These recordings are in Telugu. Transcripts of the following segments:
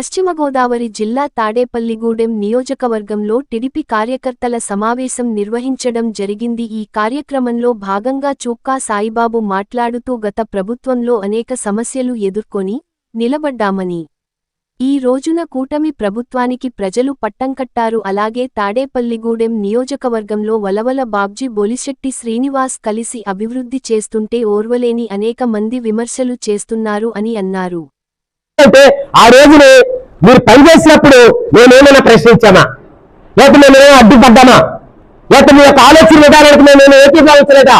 పశ్చిమ గోదావరి జిల్లా తాడేపల్లిగూడెం నియోజకవర్గంలో టిడిపి కార్యకర్తల సమావేశం నిర్వహించడం జరిగింది. ఈ కార్యక్రమంలో భాగంగా చూక్కా సాయిబాబు మాట్లాడుతూ గత ప్రభుత్వంలో అనేక సమస్యలు ఎదుర్కొని నిలబడ్డామని ఈ రోజున కూటమి ప్రభుత్వానికి ప్రజలు పట్టం కట్టారు. అలాగే తాడేపల్లిగూడెం నియోజకవర్గంలో వలవల బాబ్జీ బొలిశెట్టి శ్రీనివాస్ కలిసి అభివృద్ధి చేస్తుంటే ఓర్వలేని అనేక మంది విమర్శలు చేస్తున్నారు అని అన్నారు. అంటే ఆ రోజుని మీరు పనిచేసినప్పుడు మేమేమైనా ప్రశ్నించామా? లేకపోతే మేమేమైనా అడ్డుపడ్డామా లేకపోతే మీ యొక్క ఆలోచన విధానానికి మేము ఏకీభావించలేదా?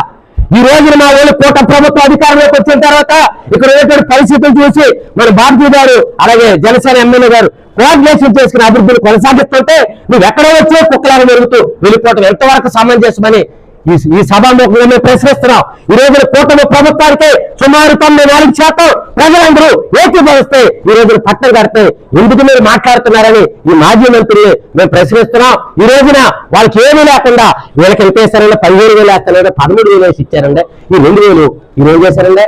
ఈ రోజున మా ఊళ్ళో కూట ప్రభుత్వ అధికారంలోకి వచ్చిన తర్వాత ఇక్కడ ఉన్నటువంటి పరిస్థితులు చూసి మన భారతీయ గారు అలాగే జనసేన ఎమ్మెల్యే గారు కోఆర్డినేషన్ చేసుకుని అభివృద్ధిని కొనసాగిస్తుంటే నువ్వు ఎక్కడో వచ్చే కుక్కలాగా మెరుగుతూ వెళ్ళిపోవటం ఎంతవరకు సమంజసమని ఈ ఈ సభాముఖంగా మేము ప్రశ్నిస్తున్నాం. ఈ రోజున కూటమి ప్రభుత్వానికి సుమారు తొంభై నాలుగు శాతం ప్రజలందరూ ఏకీభవిస్తే ఈ రోజున పట్టం కడితే ఎందుకు మీరు మాట్లాడుతున్నారని ఈ మాజీ మంత్రిని మేము ప్రశ్నిస్తున్నాం. ఈ రోజున వాళ్ళకి ఏమీ లేకుండా వీళ్ళకి ఎంత వేస్తారంటే పదిహేను వేలు వేస్తారంటే పదమూడు వేలు వేసి ఇచ్చారండి. ఈ రెండు వేలు ఈరోజు చేశారండి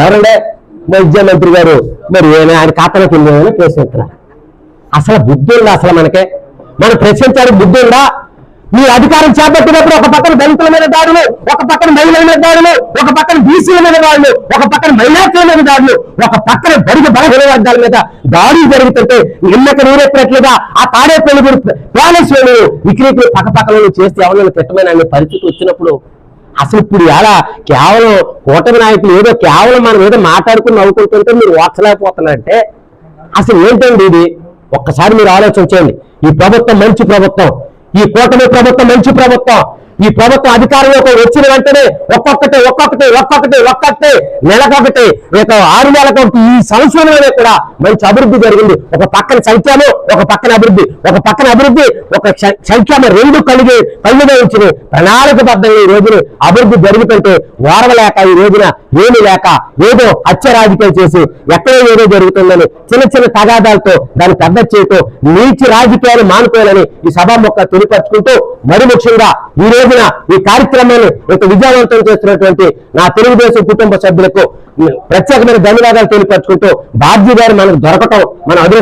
ఎవరండి? వైద్య మంత్రి గారు. మరి ఏమైనా ఆయన ఖాతాలోకి వెళ్ళేమని ప్రశ్నిస్తున్నారు అసలు బుద్ధి ఉందా అసలు మనకి? మనం ప్రశ్నించాలి బుద్ధి ఉందా? మీ అధికారం చేపట్టినప్పుడు ఒక పక్కన దళితుల మీద దాడులు ఒక పక్కన మహిళల మీద దాడులు ఒక పక్కన బీసీల మీద దాడులు ఒక పక్కన మైనార్టీల మీద దాడులు ఒక పక్కన బడుగు బలహీన వర్గాల మీద దాడులు జరుగుతుంటే నిన్నక నీరెత్తినట్లుగా ఆ తాడేపల్లి గురి ప్యాలెస్ విక్రీతులు పక్క పక్కన చేస్తే ఎవరైనా పెట్టమని పరిస్థితి వచ్చినప్పుడు అసలు ఇప్పుడు ఎలా కేవలం కూటమి నాయకులు ఏదో కేవలం మనం ఏదో మాట్లాడుకుని నవ్వుకుంటుంటే మీరు ఓర్చలేకపోతున్నారంటే అసలు ఏంటండి ఇది? ఒక్కసారి మీరు ఆలోచన చేయండి. ఈ ప్రభుత్వం మంచి ప్రభుత్వం. ఈ కూటమి ప్రభుత్వం మంచి ప్రభుత్వం. ఈ ప్రభుత్వం అధికారంలోకి వచ్చిన వెంటనే ఒక్కొక్కటి ఒక్కొక్కటి ఒక్కొక్కటి ఒక్కొక్కటి నెలకొకటి ఒక ఆరు నెలకొకటి ఈ సంవత్సరంలోనే కూడా మంచి అభివృద్ధి జరిగింది. ఒక పక్కన సంఖ్యాలు ఒక పక్కన అభివృద్ధి ఒక పక్కన అభివృద్ధి ఒక సంఖ్యామ రెండు కలిగి కళ్ళు ఉంచిన ప్రణాళికబద్ధంగా ఈ రోజున అభివృద్ధి జరుగుతుంటే ఓరవలేక ఈ రోజున ఏమి లేక ఏదో అత్యరాజకీయం చేసి ఎక్కడో ఏదో జరుగుతుందని చిన్న చిన్న తగాదాలతో దాన్ని పెద్ద చేయటం నీచి రాజకీయాలు మానుకోవాలని ఈ సభాముఖ తెలియపరుచుకుంటూ మరి ముఖ్యంగా ఈ రోజున ఈ కార్యక్రమాన్ని ఇంత విజయవంతం చేస్తున్నటువంటి నా తెలుగుదేశం కుటుంబ సభ్యులకు ప్రత్యేకమైన ధన్యవాదాలు తెలియపరచుకుంటూ బాబ్జీ గారు మనకు దొరకటం మన అదృష్టం.